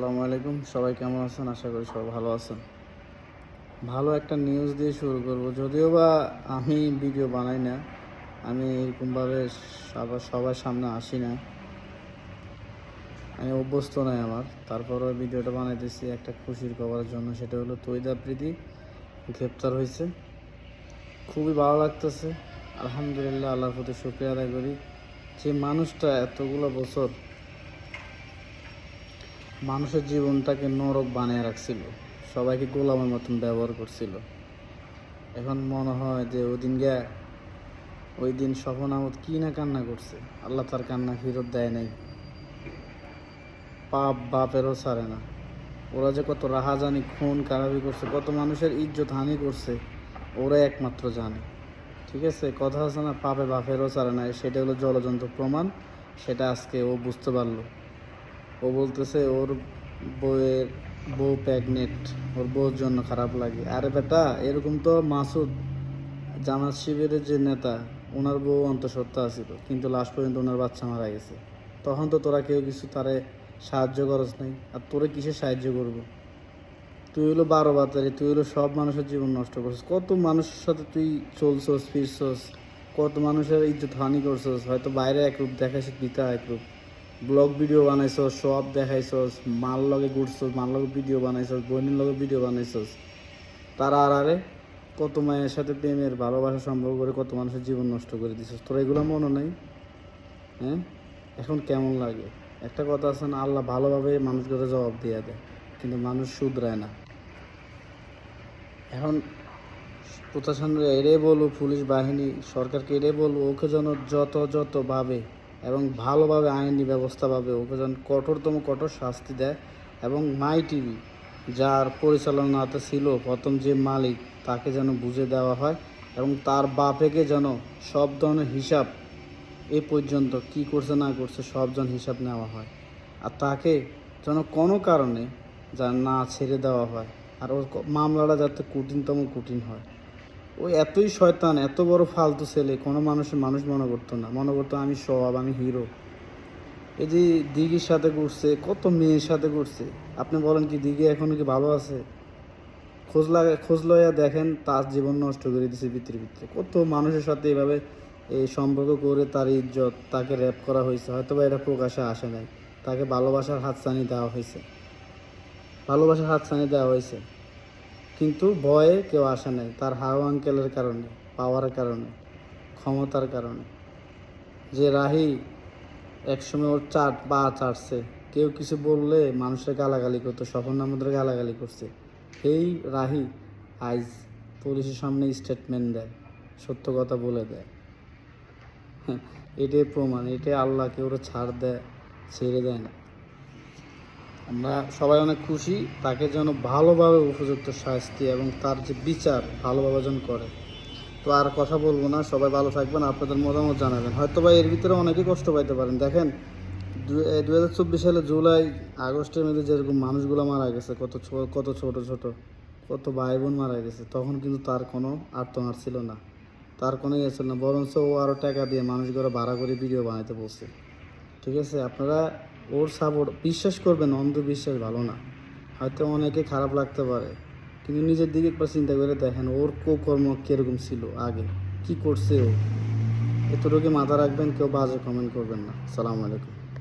আসসালামু আলাইকুম। সবাই কেমন আছেন? আশা করি সবাই ভালো আছেন। ভালো একটা নিউজ দিয়ে শুরু করব। যদিও বা আমি ভিডিও বানাই না, আমি এরকমভাবে সবার সবার সামনে আসি না। আমি অভ্যস্ত নাই আমার। তারপরে ভিডিওটা বানাইতেছি একটা খুশির খবরের জন্য। সেটা হলো তৈদা প্রীতি গ্রেপ্তার হয়েছে। খুবই ভালো লাগতেছে। আলহামদুলিল্লাহ, আল্লাহর প্রতি শুক্রিয়া আদায় করি। যে মানুষটা এতগুলো বছর মানুষের জীবনটাকে নরক বানিয়ে রাখছিল। সবাইকে গোলামের মতন ব্যবহার করছিল। এখন মনে হয় যে ওই দিন গিয়া ওই দিন সফন আহমদ কি না কান্না করছে, আল্লাহ তার কান্না ফেরত দেয় নাই। পাপ বাপেরও ছাড়ে না। ওরা যে কত রাহাজানি, খুন, কারাবি করছে, কত মানুষের ইজ্জত হানি করছে, ওরা একমাত্র জানে। ঠিক আছে, কথা আছে না, পাপে বাপেরও ছাড়ে না, সেটা হলো জলযন্ত্র প্রমাণ, সেটা আজকে ও বুঝতে পারল। ও বলতেছে, ওর বউয়ের বউ প্রেগনেন্ট ওর বউর জন্য খারাপ লাগে। আরে বেটা, এরকম তো মাসুদ, জামাত শিবিরের যে নেতা ওনার বউ অন্তঃসত্ত্বা আছিল, কিন্তু লাস্ট পর্যন্ত ওনার বাচ্চা মারা গেছে। তখন তো তোরা কেউ কিছু তারে সাহায্য করস নাই, আর তোরে কিসে সাহায্য করব? তুই হলো বারো বাতারি, তুই হলো সব মানুষের জীবন নষ্ট করছিস। কত মানুষের সাথে তুই চলছস, ফিরছস, কত মানুষের ইজ্জত হানি করছস, হয়তো বাইরে এক রূপ দেখাইছিস ভিতরে এক রূপ। ব্লগ ভিডিও বানাইছস, সব দেখাইছস মাল লগে ঘুরছস মাল লগে ভিডিও বানাইছস বোনের লগে ভিডিও বানাইছস। তারা আর আরে কত মায়ের সাথে প্রেমের ভালোবাসা সম্পর্ক করে কত মানুষের জীবন নষ্ট করে দিছস? তোর এগুলো মনে নাই? হ্যাঁ? এখন কেমন লাগে? একটা কথা আছে না, আল্লাহ ভালোভাবে মানুষগুলো জবাব দিয়ে দেয়, কিন্তু মানুষ শুধরায় না। এখন প্রশাসনরা এরে বলব পুলিশ বাহিনী, সরকারকে এরে বলব ওকে যেন যত যতভাবে এবং ভালোভাবে আইনি ব্যবস্থাভাবে ওকে যেন কঠোরতম কঠোর শাস্তি দেয় এবং মাই টিভি, যার পরিচালনাতে ছিল প্রথম যে মালিক, তাকে যেন বুঝে দেওয়া হয় এবং তার বাপেকে যেন সব ধরনের হিসাব এ পর্যন্ত কি করছে না করছে সব জন হিসাব নেওয়া হয়। আর তাকে যেন কোনো কারণে যা না ছেড়ে দেওয়া হয়। আর ওর মামলাটা যাতে কঠিনতম কঠিন হয়। ওই এতই শয়তান, এত বড় ফালতু ছেলে, কোনো মানুষের মানুষ মনে করতো না। মনে করতো আমি সব, আমি হিরো। এই যে দিঘির সাথে ঘুরছে, কত মেয়ের সাথে ঘুরছে। আপনি বলেন কি দিঘি এখনও কি ভালো আছে? খোঁজ লাগে, খোঁজ লইয়া দেখেন, তার জীবন নষ্ট করে দিছে ভিতরে ভিতরে। কত মানুষের সাথে এইভাবে এই সম্পর্ক করে তার ইজ্জত, তাকে র্যাপ করা হয়েছে। হয়তো বা এটা প্রকাশে আসে নাই। তাকে ভালোবাসার হাতছানি দেওয়া হয়েছে। ভালোবাসার হাতছানি দেওয়া হয়েছে। কিন্তু ভয়ে কেউ আসে নাই তার হাও আঙ্কেলের কারণে পাওয়ার কারণে ক্ষমতার কারণে। যে রাহি একসময় ওর চাট বা চাটছে কেউ কিছু বললে মানুষের গালাগালি করতো সফর আমাদের গালাগালি করছে। এই রাহি আইজ পুলিশের সামনে স্টেটমেন্ট দেয় সত্য কথা বলে দেয়। হ্যাঁ, এটাই প্রমাণ এটাই আল্লাহকে ওরা ছাড় দেয় ছেড়ে দেয় না। আমরা সবাই অনেক খুশি, তাকে যেন ভালোভাবে উপযুক্ত শাস্তি এবং তার যে বিচার ভালোভাবে যেন করে। তো আর কথা বলব না, সবাই ভালো থাকবেন, আপনাদের মতামত জানাবেন। হয়তো বা এর ভিতরে অনেকেই কষ্ট পাইতে পারেন। দেখেন, দু হাজার চব্বিশ সালে জুলাই, আগস্টের মধ্যে যেরকম মানুষগুলো মারা গেছে, কত কত ছোট ছোট, কত ভাই বোন মারা গেছে, তখন কিন্তু তার কোনো আর্তনার ছিল না। তার কোনো ইয়ে ছিল না, বরঞ্চ ও আরও টাকা দিয়ে মানুষগুলো ভাড়া করে ভিডিও বানাইতে বলছে। ঠিক আছে, আপনারা ওর সাপোর্ট বিশ্বাস করবেন, অন্ধবিশ্বাস ভালো না। হয়তো অনেকে খারাপ লাগতে পারে, কিন্তু নিজের দিকে একবার চিন্তা করে দেখেন, ওর কর্ম কীরকম ছিল আগে, কি করছে ও? এত রোগে মাথা রাখবেন, কেউ বাজে কমেন্ট করবেন না। সালাম আলাইকুম।